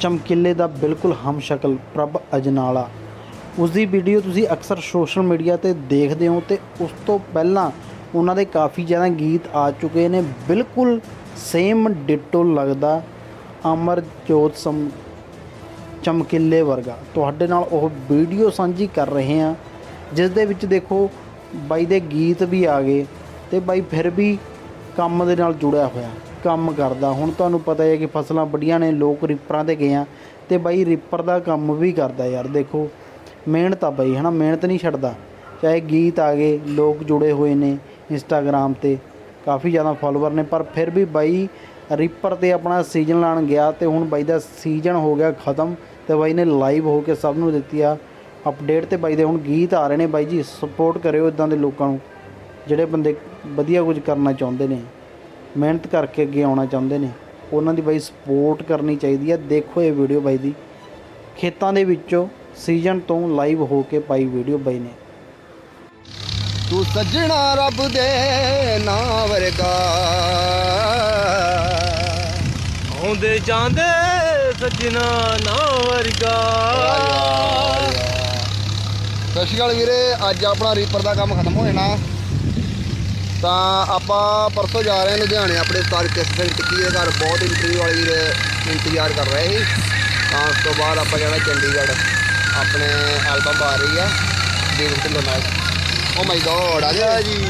ਚਮਕੀਲੇ ਦਾ ਬਿਲਕੁਲ ਹਮਸ਼ਕਲ ਪ੍ਰਭ ਅਜਨਾਲਾ। ਉਸ ਦੀ ਵੀਡੀਓ ਤੁਸੀਂ ਅਕਸਰ ਸੋਸ਼ਲ ਮੀਡੀਆ ਤੇ ਦੇਖਦੇ ਹੋ ਤੇ ਉਸ ਤੋਂ ਪਹਿਲਾਂ ਉਹਨਾਂ ਦੇ ਕਾਫੀ ਜ਼ਿਆਦਾ ਗੀਤ ਆ ਚੁੱਕੇ ਨੇ। ਬਿਲਕੁਲ ਸੇਮ ਡਿਟੋ ਲੱਗਦਾ ਅਮਰਜੋਤ ਸਮ ਚਮਕੀਲੇ ਵਰਗਾ। ਤੁਹਾਡੇ ਨਾਲ ਉਹ ਵੀਡੀਓ ਸਾਂਝੀ ਕਰ ਰਹੇ ਹਾਂ, ਜਿਸ ਦੇ ਵਿੱਚ ਦੇਖੋ ਬਾਈ ਦੇ ਗੀਤ ਵੀ ਆ ਗਏ ਤੇ ਬਾਈ ਫਿਰ ਵੀ ਕੰਮ ਦੇ ਨਾਲ ਜੁੜਿਆ ਹੋਇਆ। ਕੰਮ ਕਰਦਾ। ਹੁਣ ਤੁਹਾਨੂੰ ਪਤਾ ਹੈ ਕਿ ਫਸਲਾਂ ਵੱਡੀਆਂ ਨੇ, ਲੋਕ ਰਿਪਰਾਂ ਤੇ ਗਏ ਆ ਤੇ ਬਾਈ ਰੀਪਰ ਦਾ ਕੰਮ ਵੀ ਕਰਦਾ ਯਾਰ। ਦੇਖੋ, ਮਿਹਨਤ ਆ ਬਾਈ, ਹਨਾ, ਮਿਹਨਤ ਨਹੀਂ ਛੱਡਦਾ। ਚਾਹੇ ਗੀਤ ਆ ਗਏ, ਲੋਕ ਜੁੜੇ ਹੋਏ ਨੇ ਇੰਸਟਾਗ੍ਰam ਤੇ, ਕਾਫੀ ਜ਼ਿਆਦਾ ਫਾਲੋਅਰ ਨੇ, ਪਰ ਫਿਰ ਵੀ ਬਾਈ ਰਿਪਰ ਤੇ ਆਪਣਾ ਸੀਜ਼ਨ ਲਾਣ ਗਿਆ ਤੇ ਹੁਣ ਬਾਈ ਦਾ ਸੀਜ਼ਨ ਹੋ ਗਿਆ ਖਤਮ ਤੇ ਬਾਈ ਨੇ ਲਾਈਵ ਹੋ ਕੇ ਸਭ ਨੂੰ ਦਿੱਤੀ ਆ ਅਪਡੇਟ ਤੇ ਬਾਈ ਦੇ ਹੁਣ ਗੀਤ ਆ ਰਹੇ ਨੇ। ਬਾਈ ਜੀ ਸਪੋਰਟ ਕਰਿਓ ਇਦਾਂ ਦੇ ਲੋਕਾਂ ਨੂੰ, ਜਿਹੜੇ ਬੰਦੇ ਵਧੀਆ ਕੁਝ ਕਰਨਾ ਚਾਹੁੰਦੇ ਨੇ। ਮਿਹਨਤ ਕਰਕੇ ਅੱਗੇ ਆਉਣਾ ਚਾਹੁੰਦੇ ਨੇ। ਉਹਨਾਂ ਦੀ ਬਾਈ ਸਪੋਰਟ ਕਰਨੀ ਚਾਹੀਦੀ ਹੈ। ਦੇਖੋ ਇਹ ਵੀਡੀਓ ਬਾਈ ਦੀ। ਖੇਤਾਂ ਦੇ ਵਿੱਚੋਂ ਸੀਜ਼ਨ ਤੋਂ ਲਾਈਵ ਹੋ ਕੇ ਪਾਈ ਵੀਡੀਓ ਬਾਈ ਨੇ। ਤੂੰ ਸੱਜਣਾ ਰੱਬ ਦੇ ਨਾਂ ਵਰਗਾ। ਆਉਂਦੇ ਜਾਂਦੇ ਸੱਜਣਾ ਨਾ ਵਰਗਾ। ਸਤਿ ਸ਼੍ਰੀ ਅਕਾਲ ਵੀਰੇ। ਅੱਜ ਆਪਣਾ ਰੀਪਰ ਦਾ ਕੰਮ ਖਤਮ ਹੋ ਜਾਣਾ। ਤਾਂ ਆਪਾਂ ਪਰਸੋਂ ਜਾ ਰਹੇ ਹਾਂ ਲੁਧਿਆਣੇ, ਆਪਣੇ ਉਸਤਾਦ ਕਿਸ ਸਿੰਘ ਟਿੱਕੀ ਦੇ ਘਰ। ਬਹੁਤ ਇੰਟਰਵਿਊ ਵਾਲੀ ਇੰਤਜ਼ਾਰ ਕਰ ਰਹੇ ਸੀ। ਤਾਂ ਉਸ ਤੋਂ ਬਾਅਦ ਆਪਾਂ ਜਾਣਾ ਚੰਡੀਗੜ੍ਹ। ਆਪਣੇ ਐਲਬਮ ਆ ਰਹੀ ਆ। ਦੇਵ ਢਿੱਲੋਂ ਨਾਲ। ਓ ਮਾਈ ਗੋਡ ਆ ਜਾ ਜੀ।